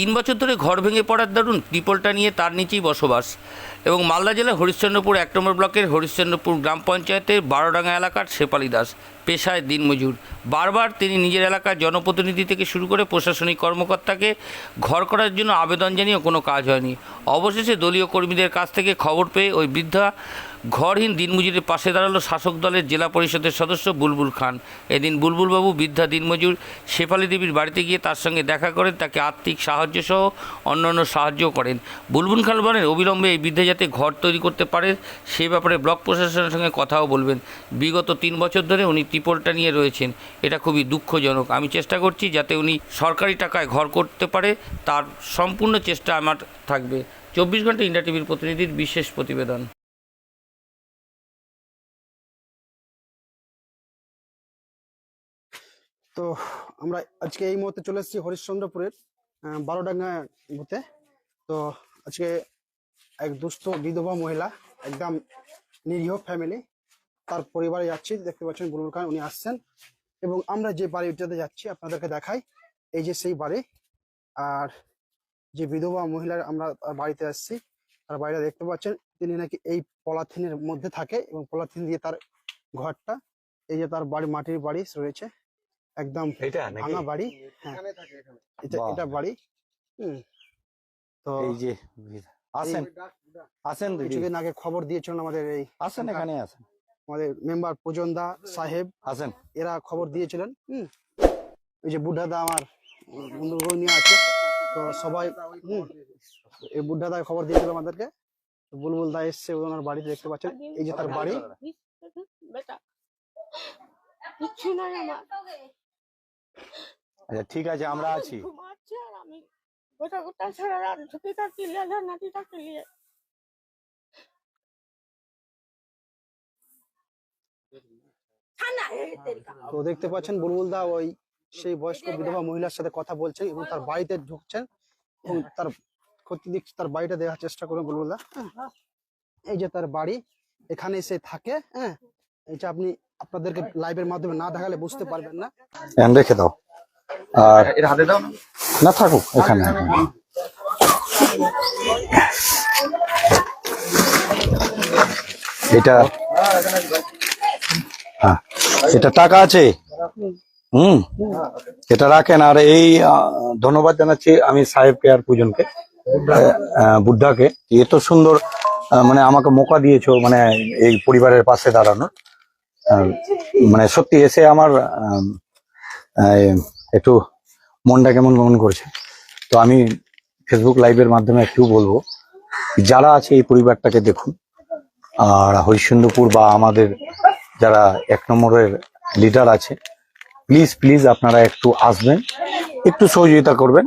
তিন বছর ধরে ঘর ভেঙে পড়ার দারুণ ত্রিপলটা নিয়ে তার নিচেই বসবাস। এবং মালদা জেলার হরিশ্চন্দ্রপুর এক নম্বর ব্লকের হরিশ্চন্দ্রপুর গ্রাম পঞ্চায়েতের বারোডাঙ্গা এলাকার শেপালি দাস পেশায় দিনমজুর। বারবার তিনি নিজের এলাকার জনপ্রতিনিধি থেকে শুরু করে প্রশাসনিক কর্মকর্তাকে ঘর করার জন্য আবেদন জানিয়েও কোনো কাজ হয়নি। অবশেষে দলীয় কর্মীদের কাছ থেকে খবর পেয়ে ওই বৃদ্ধা ঘরহীন দিনমজুরের পাশে দাঁড়াল শাসক দলের জেলা পরিষদের সদস্য বুলবুল খান। এদিন বুলবুলবাবু বৃদ্ধা দিনমজুর শেফালি দেবীর বাড়িতে গিয়ে তার সঙ্গে দেখা করেন, তাকে আর্থিক সাহায্য সহ অন্যান্য সাহায্য করেন। বুলবুল খান বলেন, অবিলম্বে এই বৃদ্ধা যাতে ঘর তৈরি করতে পারে, সে ব্যাপারে ব্লক প্রশাসনের সঙ্গে কথাও বলবেন। বিগত তিন বছর ধরে উনি ত্রিপলটা নিয়ে রয়েছেন। এটা খুবই দুঃখজনক। আমি চেষ্টা করছি যাতে উনি সরকারি টাকায় ঘর করতে পারে। তার সম্পূর্ণ চেষ্টা আমার থাকবে। চব্বিশ ঘণ্টা ইন্ডিয়া টিভির প্রতিনিধির বিশেষ প্রতিবেদন। তো আমরা আজকে এই মুহূর্তে চলে এসেছি হরিশ্চন্দ্রপুরের বারোডাঙ্গা বুথে। তো আজকে এক দুস্থ বিধবা মহিলা, একদম নিরীহ ফ্যামিলি তার পরিবারে যাচ্ছি। দেখতে পাচ্ছেন বুলবুল খান, উনি আসছেন। এবং আমরা যে বাড়িটাতে যাচ্ছি, আপনাদেরকে দেখাই, এই যে সেই বাড়ি। আর যে বিধবা মহিলার আমরা বাড়িতে আসছি, তার বাড়িটা দেখতে পাচ্ছেন, তিনি নাকি এই পলাথিনের মধ্যে থাকে এবং পলাথিন দিয়ে তার ঘরটা, এই যে তার বাড়ি, মাটির বাড়ি রয়েছে। একদম এটা ভাঙা বাড়ি হ্যাঁ। এটা এটা বাড়ি হুম। তো এই যে আসেন আসেন কিছুদিন আগে খবর দিয়েছিলেন আমাদের এই আসেন এখানে আসেন। আমাদের মেম্বার পূজনদা সাহেব আসেন। এরা খবর দিয়েছিলেন হুম। এই যে বুদ্ধাদা আমার বন্ধু নিয়ে আছে তো সবাই হুম। এই বুদ্ধাদা খবর দিয়েছিল আমাদেরকে বুলবুল দা এসছে ওনার বাড়িতে দেখতে পাচ্ছেন। এই যে তার বাড়ি। বেটা কিচ্ছু নাই আমার। আচ্ছা ঠিক আছে আমরা আছি। ঘুমাচ্ছে আর আমি গোটা গোটা সারা রাত ঢুকে থাকি লেলা নাতিটাকে তো দেখতে পাচ্ছেন বুলবুল দা ওই সেই বয়স্ক বিধবা মহিলার সাথে কথা বলছে এবং তার বাড়িতে ঢুকছেন এবং তার ক্ষতি দেখছি তার বাড়িটা দেখার চেষ্টা করুন বুলবুল দা হ্যাঁ। এই যে তার বাড়ি এখানে সে থাকে হ্যাঁ। এটা আপনি আপনাদেরকে লাইভের মাধ্যমে না দেখালে বুঝতে পারবেন না। এখানে রেখে দাও। আর এর হাতে দাও না? থাকুক এখানে। এটা হ্যাঁ এটা টাকা আছে। হুম এটা রাখেন। আর এই আহ, ধন্যবাদ জানাচ্ছি আমি সাহেবকে আর পূজনকে আহ, বুদ্ধাকে। এত সুন্দর আহ, মানে আমাকে মোকা দিয়েছ মানে এই পরিবারের পাশে দাঁড়ানোর। মানে সত্যি এসে আমার একটু মনটা কেমন কেমন করছে। তো আমি ফেসবুক লাইভের মাধ্যমে একটু বলব, যারা আছে এই পরিবারটাকে দেখুন, আর হরিশ্চন্দ্রপুর বা আমাদের যারা এক নম্বরের লিডার আছে প্লিজ প্লিজ আপনারা একটু আসবেন, একটু সহযোগিতা করবেন।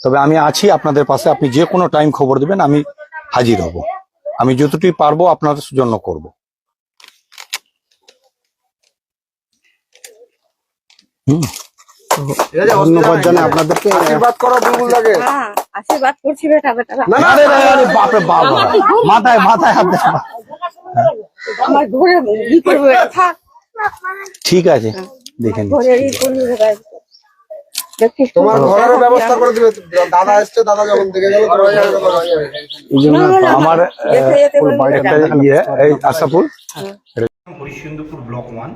তবে আমি আছি আপনাদের পাশে, আপনি যে কোনো টাইম খবর দেবেন, আমি হাজির হব। আমি যতটুকু পারব আপনার জন্য করব। হুম। ধন্যবাদ জানাই আপনাদেরকে। হ্যাঁ আশীর্বাদ করছি বেটা বেটা আরে আরে, আরে, বাপরে বাপ বাপ। মাথায় মাথায় হাত দেন। আমার ঘরে ই করবে থাক। ঠিক আছে দেখেন। ঘরে ই করবি তো? তোমার ঘরের ব্যবস্থা করে দিবে। দাদা এসছে দাদা যখন দেখে গেল আমার। ইয়ে এই Ashapur. Harishchandrapur block one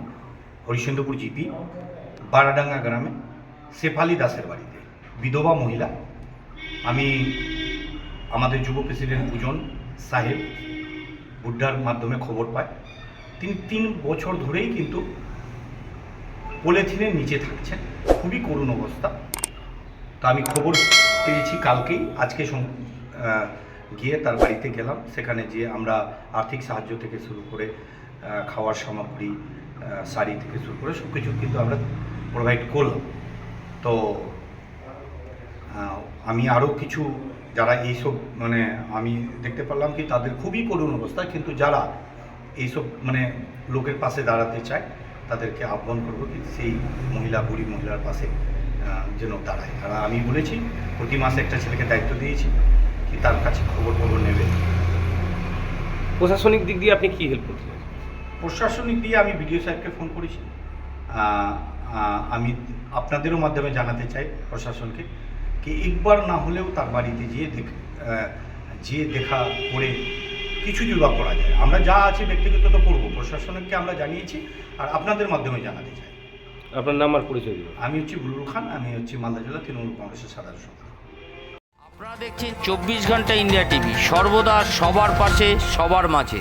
Harishchandrapur GP. Baradanga গ্রামে শেফালি দাসের বাড়িতে, বিধবা মহিলা। আমি আমাদের যুব প্রেসিডেন্ট পূজন সাহেব বুড্ডার মাধ্যমে খবর পাই। তিনি তিন বছর ধরেই কিন্তু পলিথিনের নিচে থাকছেন। খুবই করুণ অবস্থা। তা আমি খবর পেয়েছি কালকেই। আজকে গিয়ে তার বাড়িতে গেলাম। সেখানে গিয়ে আমরা আর্থিক সাহায্য থেকে শুরু করে খাওয়ার সামগ্রী শাড়ি থেকে শুরু করে সব কিছু কিন্তু আমরা প্রোভাইড করলাম। তো আমি আরও কিছু যারা এইসব মানে আমি দেখতে পারলাম কি তাদের খুবই করুণ অবস্থা কিন্তু যারা এইসব মানে লোকের পাশে দাঁড়াতে চায় তাদেরকে আহ্বান করব কি সেই মহিলা বুড়ি মহিলার পাশে যেন দাঁড়ায়। আর আমি বলেছি প্রতি মাসে একটা ছেলেকে দায়িত্ব দিয়েছি কি তার কাছে খবর খবর নেবে। প্রশাসনিক দিক দিয়ে আপনি কি হেল্প করতে প্রশাসনিক দিয়ে আমি বিডিও সাহেবকে ফোন করেছি। আমি আপনাদেরও মাধ্যমে জানাতে চাই প্রশাসনকে কি একবার না হলেও তার বাড়িতে যেয়ে দেখ যেয়ে দেখা করে কিছু যদি বা করা যায়। আমরা যা আছে ব্যক্তিগত তো করব প্রশাসনকে আমরা জানিয়েছি আর আপনাদের মাধ্যমে জানাতে চাই। আপনার নাম আর পরিচয় দিন। আমি হচ্ছি বুলুল খান আমি হচ্ছি মালদা জেলা তৃণমূল কংগ্রেসের সাধারণ সম্পাদক। আপনারা দেখছেন চব্বিশ ঘণ্টা ইন্ডিয়া টিভি সর্বদা সবার পাশে সবার মাঝে।